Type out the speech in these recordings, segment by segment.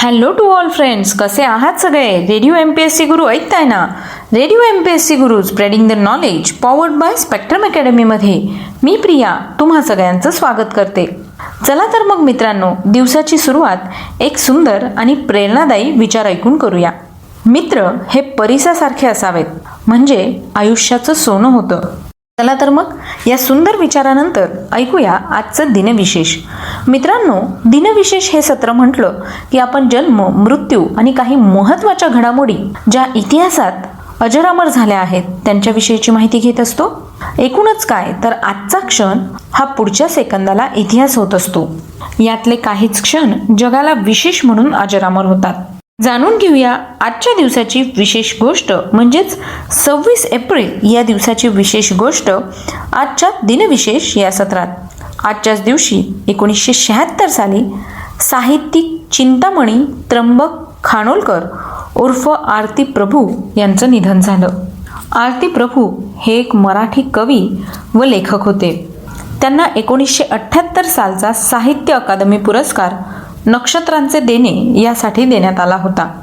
Hello to all friends कसे आहात सगळे? Radio M P S C Guru ऐकताय ना? Radio M P S C Guru spreading the knowledge powered by Spectrum अकॅडमीमध्ये मी प्रिया तुम्हा सगळ्यांचं स्वागत करते. चला तर मग मित्रांनो दिवसाची सुरुवात एक सुंदर आणि प्रेरणादायी विचार ऐकून करूया. मित्र हे परिसासारखे असावेत. म्हणजे आयुष्याचं सोनं होतं. चला तर मग या सुंदर विचारानंतर ऐकूया आजचं दिनविशेष. मित्रांनो दिनविशेष हे सत्र म्हटलं की आपण जन्म मृत्यू आणि काही महत्त्वाच्या घडामोडी ज्या इतिहासात अजरामर झाल्या आहेत त्यांच्याविषयीची माहिती घेत असतो. एकूणच काय तर आजचा क्षण हा पुढच्या सेकंदाला इतिहास होत असतो. यातले काहीच क्षण जगाला विशेष म्हणून अजरामर होतात. जाणून घेऊया आजच्या दिवसाची विशेष गोष्ट म्हणजेच सव्वीस एप्रिल या दिवसाची विशेष गोष्ट आजच्या दिनविशेष या सत्रात. आजच्याच दिवशी एकोणीसशे शहात्तर साली साहित्यिक चिंतामणी त्र्यंबक खानोलकर उर्फ आरती प्रभू यांचं निधन झालं. आरती प्रभू हे एक मराठी कवी व लेखक होते. त्यांना एकोणीसशे अठ्ठ्याहत्तर सालचा साहित्य अकादमी पुरस्कार नक्षत्रांचे देणे यासाठी देण्यात आला होता.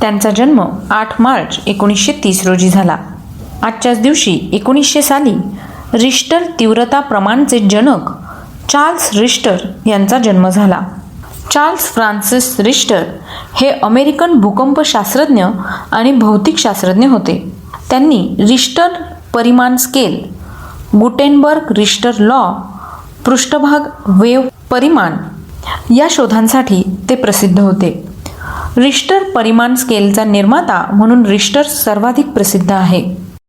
त्यांचा जन्म आठ मार्च एकोणीसशे तीस रोजी झाला. आजच्याच दिवशी एकोणीसशे साली रिश्टर तीव्रता प्रमाणचे जनक चार्ल्स रिश्टर यांचा जन्म झाला. चार्ल्स फ्रान्सिस रिश्टर हे अमेरिकन भूकंपशास्त्रज्ञ आणि भौतिकशास्त्रज्ञ होते. त्यांनी रिश्टर परिमाण स्केल गुटेनबर्ग रिश्टर लॉ पृष्ठभाग वेव परिमाण या शोधांसाठी ते प्रसिद्ध होते. रिश्टर परिमाण स्केलचा निर्माता म्हणून रिश्टर सर्वाधिक प्रसिद्ध आहे.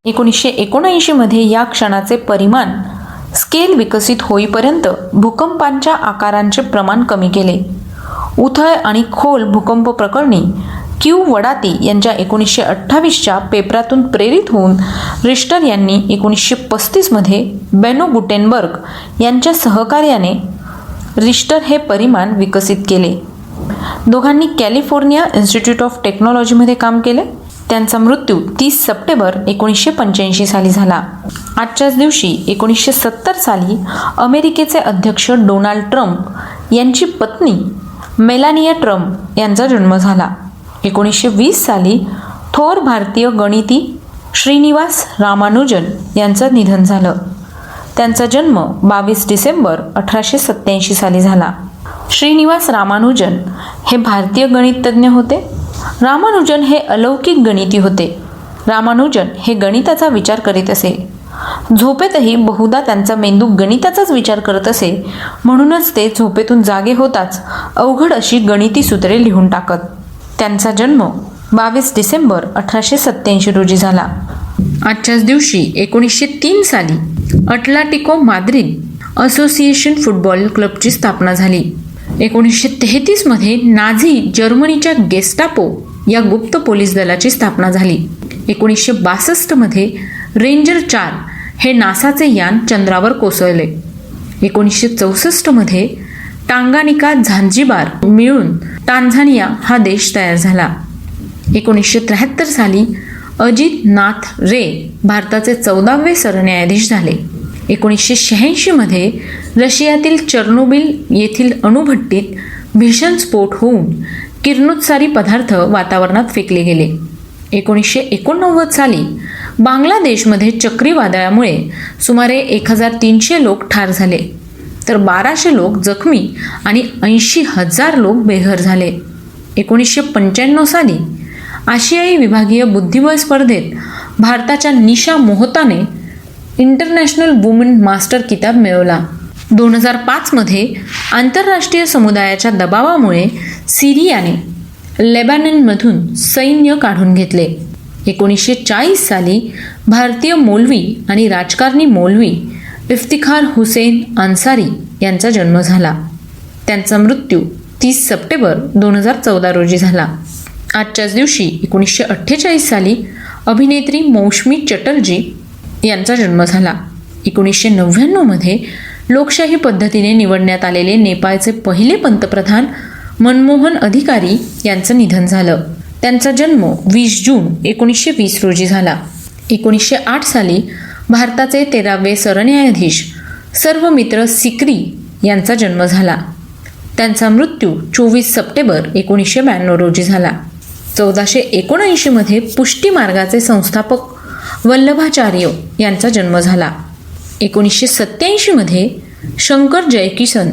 एकोणीसशे एकोणऐंशीमध्ये या क्षणाचे परिमाण स्केल विकसित होईपर्यंत भूकंपांच्या आकारांचे प्रमाण कमी केले. उथळ आणि खोल भूकंप प्रकरणी क्यू वडाती यांच्या एकोणीसशे अठ्ठावीसच्या पेपरातून प्रेरित होऊन रिश्टर यांनी एकोणीसशे पस्तीसमध्ये बेनो गुटेनबर्ग यांच्या सहकार्याने रिश्टर हे परिमाण विकसित केले. दोघांनी कॅलिफोर्निया इन्स्टिट्यूट ऑफ टेक्नॉलॉजीमध्ये काम केले. त्यांचा मृत्यू तीस सप्टेंबर एकोणीसशे पंच्याऐंशी साली झाला. आजच्याच दिवशी एकोणीसशे सत्तर साली अमेरिकेचे अध्यक्ष डोनाल्ड ट्रम्प यांची पत्नी मेलानिया ट्रम्प यांचा जन्म झाला. एकोणीसशे वीस साली थोर भारतीय गणिती श्रीनिवास रामानुजन यांचं निधन झालं. त्यांचा जन्म बावीस डिसेंबर अठराशे सत्याऐंशी साली झाला. श्रीनिवास रामानुजन हे भारतीय गणिततज्ञ होते. रामानुजन हे अलौकिक गणिती होते. रामानुजन हे गणिताचा विचार करीत असे. झोपेतही बहुधा त्यांचा मेंदू गणिताचाच विचार करत असे म्हणूनच ते झोपेतून जागे होताच अवघड अशी गणिती सूत्रे लिहून टाकत. त्यांचा जन्म बावीस डिसेंबर अठराशे सत्याऐंशी रोजी झाला. आजच्याच दिवशी एकोणीसशे तीन साली अटलाटिको माद्रिद असोसिएशन फुटबॉल क्लबची स्थापना झाली. एकोणीसशे तेहतीसमध्ये नाझी जर्मनीच्या गेस्टापो या गुप्त पोलीस दलाची स्थापना झाली. एकोणीसशे बासष्टमध्ये रेंजर चार हे नासाचे यान चंद्रावर कोसळले. एकोणीसशे चौसष्टमध्ये टांगानिका झांजीबार मिळून टांझानिया हा देश तयार झाला. एकोणीसशे त्र्याहत्तर साली अजित नाथ रे भारताचे चौदावे सरन्यायाधीश झाले. एकोणीसशे शहाऐंशीमध्ये रशियातील चर्नोबिल येथील अणुभट्टीत भीषण स्फोट होऊन किरणोत्सारी पदार्थ वातावरणात फेकले गेले. एकोणीसशे एकोणनव्वद साली बांगलादेशमध्ये चक्रीवादळामुळे सुमारे एक हजार तीनशे लोक ठार झाले. तर बाराशे लोक जखमी आणि ऐंशी हजार लोक बेघर झाले. एकोणीसशे पंच्याण्णव साली आशियाई विभागीय बुद्धिबळ स्पर्धेत भारताच्या निशा मोहताने इंटरनॅशनल वुमन मास्टर किताब मिळवला. दोन हजार पाचमध्ये आंतरराष्ट्रीय समुदायाच्या दबावामुळे सिरियाने लेबॅननमधून सैन्य काढून घेतले. एकोणीसशे चाळीस साली भारतीय मौलवी आणि राजकारणी मौलवी इफ्तिखार हुसेन अन्सारी यांचा जन्म झाला. त्यांचा मृत्यू तीस सप्टेंबर दोन हजार चौदा रोजी झाला. आजच्याच दिवशी एकोणीसशे अठ्ठेचाळीस साली अभिनेत्री मौशमी चटर्जी यांचा जन्म झाला. एकोणीसशे नव्याण्णवमध्ये लोकशाही पद्धतीने निवडण्यात आलेले नेपाळचे पहिले पंतप्रधान मनमोहन अधिकारी यांचं निधन झालं. त्यांचा जन्म वीस जून एकोणीसशे वीस रोजी झाला. एकोणीसशे आठ साली भारताचे तेरावे सरन्यायाधीश सर्व मित्र सिक्री यांचा जन्म झाला. त्यांचा मृत्यू चोवीस सप्टेंबर एकोणीसशे ब्याण्णव रोजी झाला. चौदाशे एकोणऐंशीमध्ये पुष्टी मार्गाचे संस्थापक वल्लभाचार्य यांचा जन्म झाला. एकोणीसशे सत्याऐंशीमध्ये शंकर जयकिशन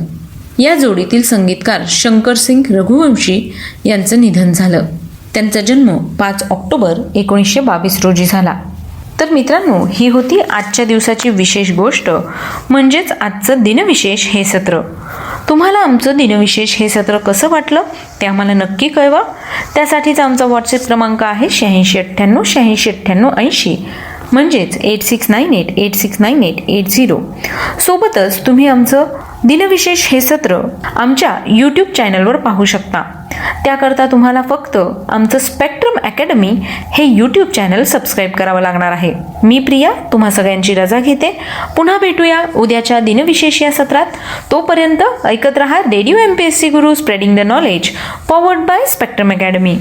या जोडीतील संगीतकार शंकर सिंग रघुवंशी यांचं निधन झालं. त्यांचा जन्म पाच ऑक्टोबर एकोणीसशे बावीस रोजी झाला. तर मित्रांनो ही होती आजच्या दिवसाची विशेष गोष्ट म्हणजेच आजचं दिनविशेष हे सत्र. तुम्हाला आमचं दिनविशेष हे सत्र कसं वाटलं ते आम्हाला नक्की कळवा. त्यासाठीचा आमचा व्हॉट्सअप क्रमांक आहे शहाऐंशी अठ्ठ्याण्णव शहाऐंशी अठ्ठ्याण्णव ऐंशी. म्हणजेच eight six nine eight eight six nine eight eight zero सोबतच तुम्ही आमचं दिनविशेष हे सत्र आमच्या यूट्यूब चॅनलवर पाहू शकता. त्याकरता तुम्हाला फक्त आमचं स्पेक्ट्रम अकॅडमी हे यूट्यूब चॅनल सबस्क्राईब करावं लागणार आहे. मी प्रिया तुम्हा सगळ्यांची रजा घेते. पुन्हा भेटूया उद्याच्या दिनविशेष या सत्रात. तोपर्यंत ऐकत रहा radio M P S C Guru spreading the knowledge powered by spectrum academy